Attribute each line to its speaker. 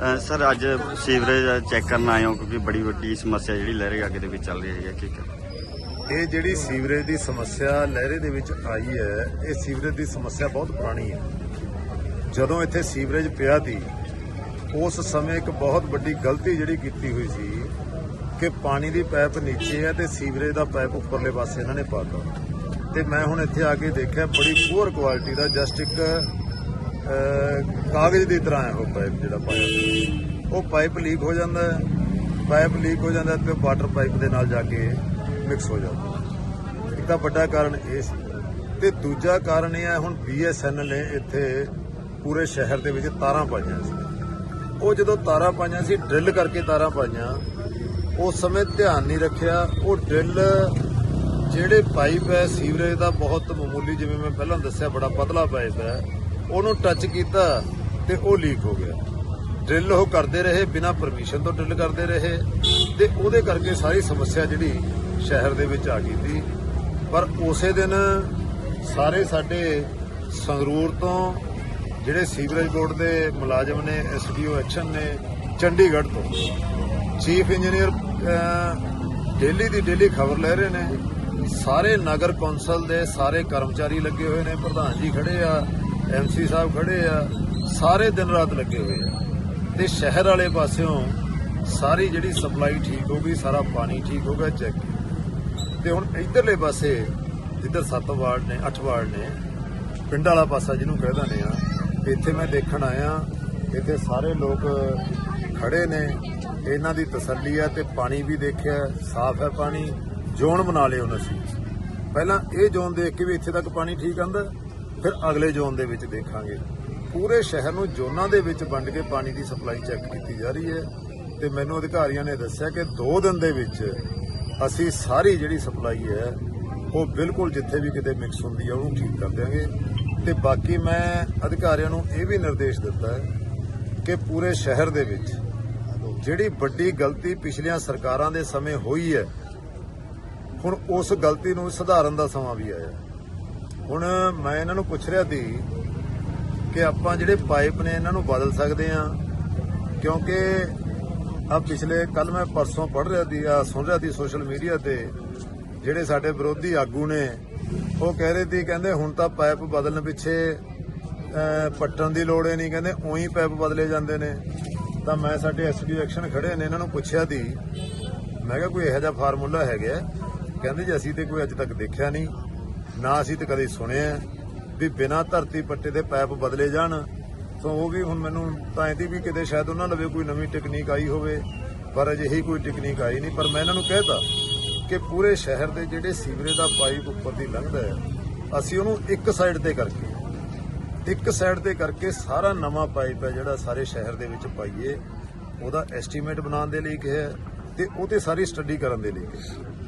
Speaker 1: Sir, ਅੱਜ sewerage check ਕਰਨ ਆਏ ਹੋ ਕਿਉਂਕਿ ਬੜੀ ਵੱਡੀ ਸਮੱਸਿਆ ਜਿਹੜੀ ਲਹਿਰੇ ਅੱਗੇ ਦੇ ਵਿੱਚ ਚੱਲ ਰਹੀ ਹੈ। ਕੀ ਕਰ
Speaker 2: ਇਹ ਜਿਹੜੀ ਸੀਵਰੇਜ ਦੀ ਸਮੱਸਿਆ ਲਹਿਰੇ ਦੇ ਵਿੱਚ ਆਈ ਹੈ, ਇਹ ਸੀਵਰੇਜ ਦੀ ਸਮੱਸਿਆ ਬਹੁਤ ਪੁਰਾਣੀ ਹੈ। ਜਦੋਂ ਇੱਥੇ ਸੀਵਰੇਜ ਪਿਆ ਸੀ, ਉਸ ਸਮੇਂ ਇੱਕ ਬਹੁਤ ਵੱਡੀ ਗਲਤੀ ਜਿਹੜੀ ਕੀਤੀ ਹੋਈ ਸੀ ਕਿ ਪਾਣੀ ਦੀ ਪਾਈਪ ਨੀਚੇ ਹੈ ਤੇ ਸੀਵਰੇਜ ਦਾ ਪਾਈਪ ਉੱਪਰਲੇ ਪਾਸੇ ਇਹਨਾਂ ਨੇ ਪਾਤਾ ਤੇ ਮੈਂ ਹੁਣ ਇੱਥੇ ਆ ਕੇ ਦੇਖਿਆ, ਬੜੀ ਪੂਅਰ ਕੁਆਲਿਟੀ ਦਾ, ਜਸਟ ਇੱਕ ਕਾਗਜ਼ ਦੀ ਤਰ੍ਹਾਂ ਹੈ ਉਹ ਪਾਈਪ ਜਿਹੜਾ ਪਾਇਆ। ਉਹ ਪਾਈਪ ਲੀਕ ਹੋ ਜਾਂਦਾ ਪਾਈਪ ਲੀਕ ਹੋ ਜਾਂਦਾ ਹੈ ਤੇ ਵਾਟਰ ਪਾਈਪ ਦੇ ਨਾਲ ਜਾ ਕੇ ਮਿਕਸ ਹੋ ਜਾਂਦਾ ਇੱਕ ਤਾਂ ਵੱਡਾ ਕਾਰਨ ਇਹ ਸੀ। ਤੇ ਦੂਜਾ ਕਾਰਨ ਇਹ ਹੈ, ਹੁਣ ਬੀਐਸਐਨਐਲ ਨੇ ਇੱਥੇ ਪੂਰੇ ਸ਼ਹਿਰ ਦੇ ਵਿੱਚ ਤਾਰਾਂ ਪਾਈਆਂ ਸੀ। ਉਹ ਜਦੋਂ ਤਾਰਾਂ ਪਾਈਆਂ ਸੀ, ਡਰਿਲ ਕਰਕੇ ਤਾਰਾਂ ਪਾਈਆਂ, ਉਸ ਸਮੇਂ ਧਿਆਨ ਨਹੀਂ ਰੱਖਿਆ। ਉਹ ਡਰਿਲ ਜਿਹੜੇ ਪਾਈਪ ਹੈ, ਸੀਵਰੇਜ ਦਾ ਬਹੁਤ ਮਾਮੂਲੀ ਜਿਵੇਂ ਮੈਂ ਪਹਿਲਾਂ ਦੱਸਿਆ, ਬੜਾ ਪਤਲਾ ਪਾਈਪ ਹੈ। ਉਹਨੂੰ ਟੱਚ ਕੀਤਾ ਤੇ ਉਹ ਲੀਕ ਹੋ ਗਿਆ। ਡਰਿਲ ਉਹ ਕਰਦੇ ਰਹੇ, ਬਿਨਾਂ ਪਰਮਿਸ਼ਨ ਤੋਂ ਡਰਿਲ ਕਰਦੇ ਰਹੇ ਤੇ ਉਹਦੇ ਕਰਕੇ ਸਾਰੀ ਸਮੱਸਿਆ ਜਿਹੜੀ ਸ਼ਹਿਰ ਦੇ ਵਿੱਚ ਆ ਗਈ ਸੀ। ਪਰ ਉਸੇ ਦਿਨ ਸਾਰੇ ਸਾਡੇ ਸੰਗਰੂਰ ਤੋਂ ਜਿਹੜੇ ਸੀਵਰੇਜ ਬੋਰਡ ਦੇ ਮੁਲਾਜ਼ਮ ਨੇ ਐਸਡੀਓ ਐਕਸ਼ਨ ਨੇ, ਚੰਡੀਗੜ੍ਹ ਤੋਂ ਚੀਫ ਇੰਜੀਨੀਅਰ ਡੇਲੀ ਦੀ ਡੇਲੀ ਖਬਰ ਲੈ ਰਹੇ ਨੇ। ਸਾਰੇ ਨਗਰ ਕੌਂਸਲ ਦੇ ਸਾਰੇ ਕਰਮਚਾਰੀ ਲੱਗੇ ਹੋਏ ਨੇ, ਪ੍ਰਧਾਨ ਜੀ ਖੜੇ ਆ। ਐਮਸੀ ਸਾਹਿਬ ਖੜੇ ਆ, ਸਾਰੇ ਦਿਨ ਰਾਤ ਲੱਗੇ ਹੋਏ ਆ। ਤੇ ਸ਼ਹਿਰ ਵਾਲੇ ਪਾਸਿਓਂ ਸਾਰੀ ਜਿਹੜੀ ਸਪਲਾਈ ਠੀਕ ਹੋ ਗਈ, ਸਾਰਾ ਪਾਣੀ ਠੀਕ ਹੋ ਗਿਆ, ਚੈੱਕ ਤੇ ਹੁਣ ਇਧਰਲੇ ਪਾਸੇ, ਜਿੱਧਰ 7 ਵਾਰਡ ਨੇ 8 ਵਾਰਡ ਨੇ, ਪਿੰਡ ਵਾਲਾ ਪਾਸਾ ਜਿਹਨੂੰ ਕਹਿ ਦਿੰਦੇ ਆ, ਇੱਥੇ ਮੈਂ ਦੇਖਣ ਆਇਆ, ਇੱਥੇ ਸਾਰੇ ਲੋਕ ਖੜੇ ਨੇ, ਇਹਨਾਂ ਦੀ ਤਸੱਲੀ ਆ ਤੇ ਪਾਣੀ ਵੀ ਦੇਖਿਆ, ਸਾਫ਼ ਹੈ ਪਾਣੀ, ਜ਼ੋਨ ਬਣਾ ਲਿਆ ਉਹਨਾਂ ਸੀ ਪਹਿਲਾਂ ਇਹ ਜ਼ੋਨ ਦੇਖ ਕੇ ਵੀ ਇੱਥੇ ਤੱਕ ਪਾਣੀ ਠੀਕ ਆਂਦਾ ਫਿਰ ਅਗਲੇ ਜ਼ੋਨ ਦੇ ਵਿੱਚ ਦੇਖਾਂਗੇ। ਪੂਰੇ ਸ਼ਹਿਰ ਨੂੰ ਜ਼ੋਨਾਂ ਦੇ ਵਿੱਚ ਵੰਡ ਕੇ ਪਾਣੀ ਦੀ ਸਪਲਾਈ ਚੈੱਕ ਕੀਤੀ ਜਾ ਰਹੀ ਹੈ ਤੇ ਮੈਨੂੰ ਅਧਿਕਾਰੀਆਂ ਨੇ ਦੱਸਿਆ ਕਿ 2 ਦਿਨ ਦੇ ਵਿੱਚ ਅਸੀਂ ਸਾਰੀ ਜਿਹੜੀ ਸਪਲਾਈ ਹੈ, ਉਹ ਬਿਲਕੁਲ ਜਿੱਥੇ ਵੀ ਕਿਤੇ ਮਿਕਸ ਹੁੰਦੀ ਹੈ ਉਹਨੂੰ ਠੀਕ ਕਰ ਦਿਆਂਗੇ। ਤੇ ਬਾਕੀ ਮੈਂ ਅਧਿਕਾਰੀਆਂ ਨੂੰ ਇਹ ਵੀ ਨਿਰਦੇਸ਼ ਦਿੱਤਾ ਹੈ ਕਿ ਪੂਰੇ ਸ਼ਹਿਰ ਦੇ ਵਿੱਚ ਜਿਹੜੀ ਵੱਡੀ ਗਲਤੀ ਪਿਛਲੀਆਂ ਸਰਕਾਰਾਂ ਦੇ ਸਮੇਂ ਹੋਈ ਹੈ, ਹੁਣ ਉਸ ਗਲਤੀ ਨੂੰ ਸੁਧਾਰਨ ਦਾ ਸਮਾਂ ਵੀ ਆਇਆ। ਹੁਣ ਮੈਂ ਇਹਨਾਂ ਨੂੰ ਪੁੱਛ ਰਿਹਾ ਸੀ ਕਿ ਆਪਾਂ ਜਿਹੜੇ ਪਾਈਪ ਨੇ ਇਹਨਾਂ ਨੂੰ ਬਦਲ ਸਕਦੇ ਆ ਕਿਉਂਕਿ ਆ ਪਿਛਲੇ ਕੱਲ ਮੈਂ ਪਰਸੋਂ ਪੜ੍ਹ ਰਿਹਾ ਸੀ ਆ ਸੁਣ ਰਿਹਾ ਸੀ ਸੋਸ਼ਲ ਮੀਡੀਆ ਤੇ, ਜਿਹੜੇ ਸਾਡੇ ਵਿਰੋਧੀ ਆਗੂ ਨੇ, ਉਹ ਕਹਿ ਰਹੇ ਸੀ, ਕਹਿੰਦੇ ਹੁਣ ਤਾਂ ਪਾਈਪ ਬਦਲਣ ਪਿੱਛੇ ਪੱਟਣ ਦੀ ਲੋੜ ਹੀ ਨਹੀਂ, ਕਹਿੰਦੇ ਉਹੀ ਪਾਈਪ ਬਦਲੇ ਜਾਂਦੇ ਨੇ। ਤਾਂ ਮੈਂ ਸਾਡੇ ਐਸਪੀ ਐਕਸ਼ਨ ਖੜੇ ਨੇ, ਇਹਨਾਂ ਨੂੰ ਪੁੱਛਿਆ ਸੀ। ਮੈਂ ਕਿਹਾ ਕੋਈ ਇਹੋ ਜਿਹਾ ਫਾਰਮੂਲਾ ਹੈਗਾ ਕਹਿੰਦੇ ਜੀ ਅਸੀਂ ਤੇ ਕੋਈ ਅੱਜ ਤੱਕ ਦੇਖਿਆ ਨਹੀਂ। ਨਾ ਅਸੀਂ ਤੇ ਕਦੇ ਸੁਣਿਆ ਵੀ ਬਿਨਾਂ ਧਰਤੀ ਪੱਟੇ ਦੇ ਪਾਈਪ ਬਦਲੇ ਜਾਣ। ਸੋ ਉਹ ਵੀ ਹੁਣ ਮੈਨੂੰ ਤਾਂ ਇਹਦੀ ਵੀ ਕਿਤੇ ਸ਼ਾਇਦ ਉਹਨਾਂ ਲਵੇ ਕੋਈ ਨਵੀਂ ਟੈਕਨੀਕ ਆਈ ਹੋਵੇ, ਪਰ ਅਜਿਹੀ ਕੋਈ ਟੈਕਨੀਕ ਆਈ ਨਹੀਂ। ਪਰ ਮੈਂ ਇਹਨਾਂ ਨੂੰ ਕਹਿਤਾ ਕਿ ਪੂਰੇ ਸ਼ਹਿਰ ਦੇ ਜਿਹੜੇ ਸੀਵਰੇਜ ਦਾ ਪਾਈਪ ਉੱਪਰ ਦੀ ਲੰਘਦਾ ਹੈ, ਅਸੀਂ ਉਹਨੂੰ ਇੱਕ ਸਾਈਡ ਤੇ ਕਰਕੇ, ਇੱਕ ਸਾਈਡ ਤੇ ਕਰਕੇ ਸਾਰਾ ਨਵਾਂ ਪਾਈਪ ਹੈ ਜਿਹੜਾ ਸਾਰੇ ਸ਼ਹਿਰ ਦੇ ਵਿੱਚ ਪਾਈਏ, ਉਹਦਾ ਐਸਟੀਮੇਟ ਬਣਾਉਣ ਦੇ ਲਈ ਕਿਹਾ ਹੈ ਤੇ ਉਹਤੇ ਸਾਰੀ ਸਟੱਡੀ ਕਰਨ ਦੇ ਲਈ ਕਿਹਾ